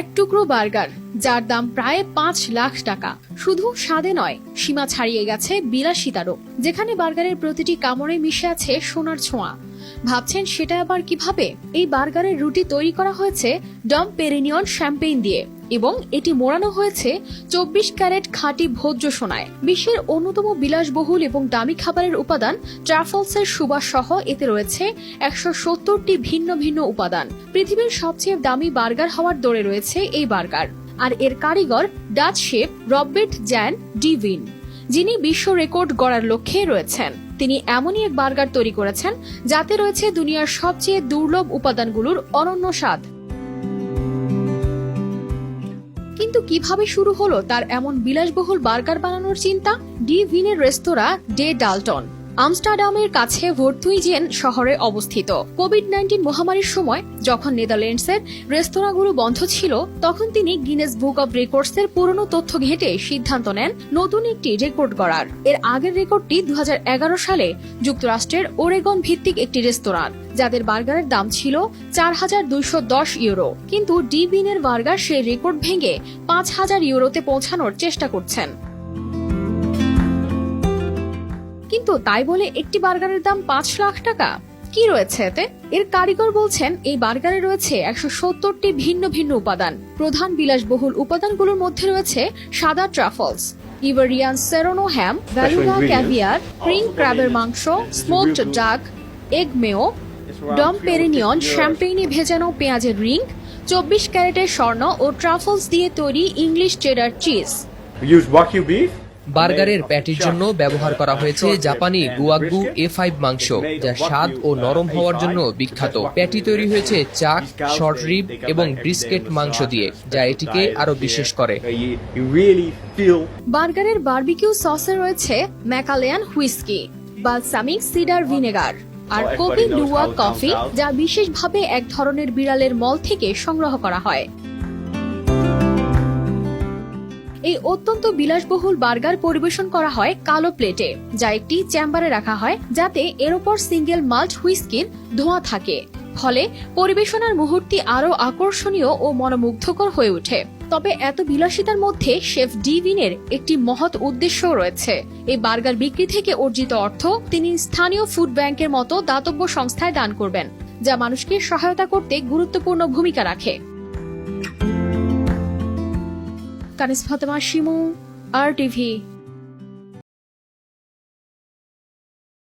এক টুকরো বার্গার, যার দাম প্রায় পাঁচ লাখ টাকা। শুধু স্বাদে নয়, সীমা ছাড়িয়ে গেছে বিলাসিতারও, যেখানে বার্গারের প্রতিটি কামড়ে মিশে আছে সোনার ছোঁয়া। ভাবছেন সেটা আবার কীভাবে? এই বার্গারের রুটি তৈরি করা হয়েছে ডম পেরিনিয়ন শ্যাম্পেইন দিয়ে। এবং এটি মোড়ানো হয়েছে চব্বিশ ক্যারেট খাঁটি ভোজ্য সোনায়। বিশ্বের অন্যতম বিলাসবহুল এবং দামি খাবারের উপাদান ট্রাফলসের সুবাস সহ এতে রয়েছে একশো সত্তরটি ভিন্ন ভিন্ন উপাদান। পৃথিবীর সবচেয়ে দামি বার্গার হওয়ার দৌড়ে রয়েছে এই বার্গার। আর এর কারিগর Dutch chef Robert Jan de Veen, যিনি বিশ্ব রেকর্ড গড়ার লক্ষ্যে রয়েছেন। তিনি এমনই এক বার্গার তৈরি করেছেন যাতে রয়েছে দুনিয়ার সবচেয়ে দুর্লভ উপাদানগুলোর অনন্য স্বাদ। কিন্তু কীভাবে শুরু হলো তার এমন বিলাসবহুল বার্গার বানানোর চিন্তা? ডি ভিনের রেস্তোরাঁ, ডে ডালটন। আমস্টারডামের কাছে ভর্তুইজেন শহরে অবস্থিত। কোভিড নাইন্টিন মহামারীর সময় যখন নেদারল্যান্ডসের রেস্তোরাঁগুলো বন্ধ ছিল, তখন তিনি গিনেস বুক অব রেকর্ডসের পুরনো তথ্য ঘেটে সিদ্ধান্ত নেন নতুন একটি রেকর্ড গড়ার। এর আগের রেকর্ডটি দু হাজার এগারো সালে যুক্তরাষ্ট্রের ওরেগন ভিত্তিক একটি রেস্তোরাঁ, যাদের বার্গারের দাম ছিল চার হাজার দুইশো দশ ইউরো। কিন্তু ডিবিনের বার্গার সেই রেকর্ড ভেঙে পাঁচ হাজার ইউরোতে পৌঁছানোর চেষ্টা করছেন। কিন্তু তাই বলে একটি বার্গারের দাম পাঁচ লাখ টাকা? কি রয়েছে এতে? এর কারিগর বলছেন এই বার্গারে রয়েছে একশো সত্তরটি ভিন্ন ভিন্ন উপাদান। প্রধান বিলাসবহুল উপাদানগুলোর মধ্যে রয়েছে সাদা truffles Iberian Serrano ham beluga caviar cream ক্র্যাবের মাংস স্মোকড ডাক এগ মেও ডম পেরিনিয়ন শ্যাম্পেইনে ভেজানো পেঁয়াজের রিং চব্বিশ ক্যারেটের স্বর্ণ ও ট্রাফলস দিয়ে তৈরি ইংলিশ চেডার চিজ। বার্গারের প্যাটির জন্য ব্যবহার করা হয়েছে জাপানি গুয়াগু এ ফাইভ মাংস যা স্বাদ ও নরম হওয়ার জন্য বিখ্যাত প্যাটি তৈরি হয়েছে চাক শর্ট রিব এবং ব্রিস্কেট মাংস দিয়ে যা এটিকে আরও বিশেষ করে বার্গারের বারবিকিউ সসে রয়েছে Macallan whisky balsamic cider vinegar আর Oh, কপি লুয়া কফি যা বিশেষভাবে এক ধরনের বিড়ালের মল থেকে সংগ্রহ করা হয় এই অত্যন্ত বিলাসবহুল বার্গার পরিবেশন করা হয় কালো প্লেটে, যা একটি চেম্বারে রাখা হয় যাতে এর উপর সিঙ্গেল মাল্ট হুইস্কির ধোঁয়া থাকে। ফলে পরিবেশনার মুহূর্তটি আরও আকর্ষণীয় ও মনোমুগ্ধকর হয়ে ওঠে। তবে এত বিলাসিতার মধ্যে শেফ ডিভিনের একটি মহৎ উদ্দেশ্য রয়েছে। এই বার্গার বিক্রি থেকে অর্জিত অর্থ তিনি স্থানীয় ফুড ব্যাংকের মতো দাতব্য সংস্থায় দান করবেন, যা মানুষকে সহায়তা করতে গুরুত্বপূর্ণ ভূমিকা রাখে। কানিস ফাতেমা শিমু আর টিভি।